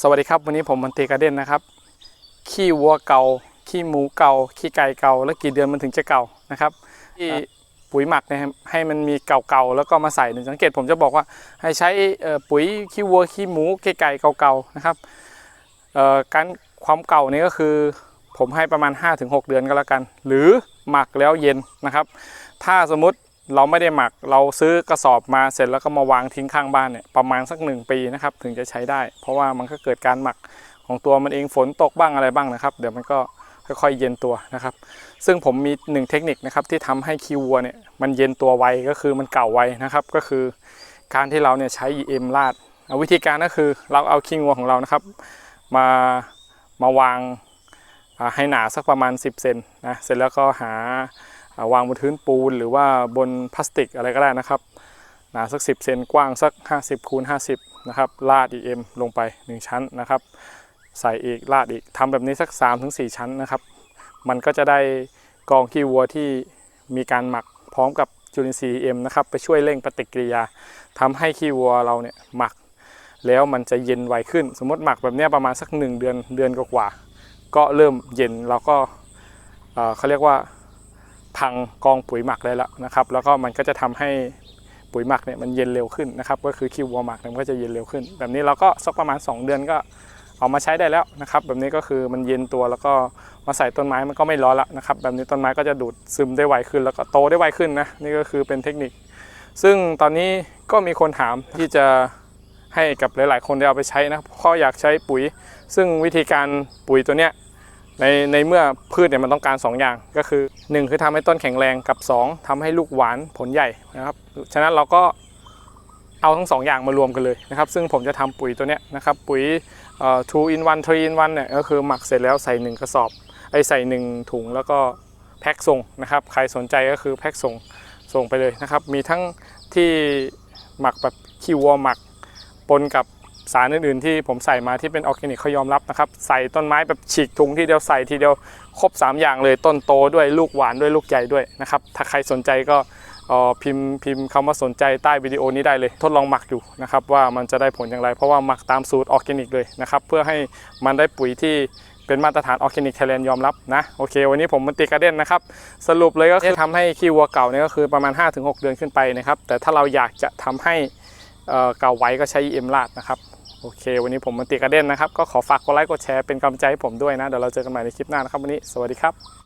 สวัสดีครับ วันนี้ผมมันตีกระเด้นนะครับ ขี้วัวเก่า ขี้หมูเก่า ขี้ไก่เก่า แล้วกี่เดือนมันถึงจะเก่านะครับที่ปุ๋ยหมักเนะครับให้มันมีเก่าๆแล้วก็มาใส่สังเกตผมจะบอกว่าให้ใช้เอ่อปุ๋ยขี้วัวขี้หมูขี้ไก่เก่าๆนะครับเอ่อการความเก่านี่ก็คือ ผมให้ประมาณ 5-6 เดือนก็แล้วกัน หรือหมักแล้วเย็นนะครับ ถ้าสมมุติ เราไม่ได้หมักเราซื้อกระสอบมาเสร็จแล้วก็มาวางทิ้งข้างบ้านเนี่ยประมาณสักหนึ่งปีนะครับถึงจะใช้ได้ เพราะว่ามันก็เกิดการหมักของตัวมันเองฝนตกบ้างอะไรบ้างนะครับ เดี๋ยวมันก็ค่อยๆเย็นตัวนะครับ ซึ่งผมมีหนึ่งเทคนิคนะครับที่ทำให้คิววัวเนี่ยมันเย็นตัวไวก็คือมันเก่าไวนะครับก็คือการที่เราเนี่ยใช้ EM ราดาวิธีการก็คือเราเอาคิงวัวของเรานะครับมามาวางให้หนาสักประมาณ 10เซนนะเสร็จแล้วก็หา วางบนพื้นปูนหรือว่าบนพลาสติกอะไรก็ได้นะครับหนาสัก 10 เซนกว้างสัก 50คูณ50นะครับลาด EM ลงไป 1 ชั้นนะครับ ใส่อีกลาดอีกทำแบบนี้สัก 3-4 ชั้นนะครับ มันก็จะได้กองขี้วัวที่มีการหมักพร้อมกับจุลินทรีย์ EM นะครับไปช่วยเร่งปฏิกิริยาทำให้ขี้วัวเราเนี่ยหมัก แล้วมันจะเย็นไวขึ้น สมมติหมักแบบนี้ประมาณสัก 1 เดือนเดือนกว่าก็เริ่มเย็นเราก็เอ่อเขาเรียกว่า พังกองปุ๋ยหมักได้แล้วนะครับ แล้วก็มันก็จะทำให้ปุ๋ยหมักเนี่ยมันเย็นเร็วขึ้นนะครับ ก็คือคิววัวหมักมันก็จะเย็นเร็วขึ้น แบบนี้เราก็สักประมาณ 2 เดือนก็เอามาใช้ได้แล้วนะครับ แบบนี้ก็คือมันเย็นตัวแล้วก็มาใส่ต้นไม้มันก็ไม่ร้อนละนะครับ แบบนี้ต้นไม้ก็จะดูดซึมได้ไวขึ้น แล้วก็โตได้ไวขึ้นนะนี่ก็คือเป็นเทคนิค ซึ่งตอนนี้ก็มีคนถามที่จะให้กับหลาย ๆ คนได้เอาไปใช้นะเพราะอยากใช้ปุ๋ย ซึ่งวิธีการปุ๋ยตัวเนี้ย ในในเมื่อพืชเนี่ยมันต้องการ 2 อย่างก็คือ 1 คือทำให้ต้นแข็งแรงกับ 2ทำให้ลูกหวานผลใหญ่นะครับ ฉะนั้นเราก็เอาทั้ง 2 อย่างมารวมกันเลยนะครับ ซึ่งผมจะทำปุ๋ยตัวเนี้ยนะครับ ปุ๋ย two in one three in one เนี่ยก็คือหมักเสร็จแล้วใส่ 1 กระสอบไอ้ใส่ 1 ถุงแล้วก็แพ็คส่งนะครับ ใครสนใจก็คือแพ็คส่งส่งไปเลยนะครับ มีทั้งที่หมักแบบขี้วัวหมักปนกับ สารอื่นๆที่ผมใส่มาที่เป็นออร์แกนิกเขายอมรับนะครับ ใส่ต้นไม้แบบฉีกถุงทีเดียวใส่ทีเดียวครบ 3 อย่างเลยต้นโตด้วยลูกหวานด้วยลูกใหญ่ด้วยนะครับ ถ้าใครสนใจก็ออพิมพ์พิมพ์คำว่าสนใจใต้วิดีโอนี้ได้เลย ทดลองหมักอยู่นะครับว่ามันจะได้ผลอย่างไร เพราะว่าหมักตามสูตรออร์แกนิกเลยนะครับเพื่อให้มันได้ปุ๋ยที่เป็นมาตรฐานออร์แกนิกไทยแลนด์ยอมรับนะโอเค วันนี้ผมมันติกร์เด้นนะครับ สรุปเลยก็คือทำให้ขี้วัวเก่าเนี่ยก็คือประมาณ 5-6 เดือนขึ้นไปนะครับแต่ถ้าเราอยากจะทำให้เอ่อเก่าไว้ก็ใช้ EM ลาดนะครับ โอเค วันนี้ผมมันติกระเด้นนะครับ ก็ขอฝากกดไลค์กดแชร์เป็นกำลังใจให้ผมด้วยนะ เดี๋ยวเราเจอกันใหม่ในคลิปหน้านะครับ วันนี้สวัสดีครับ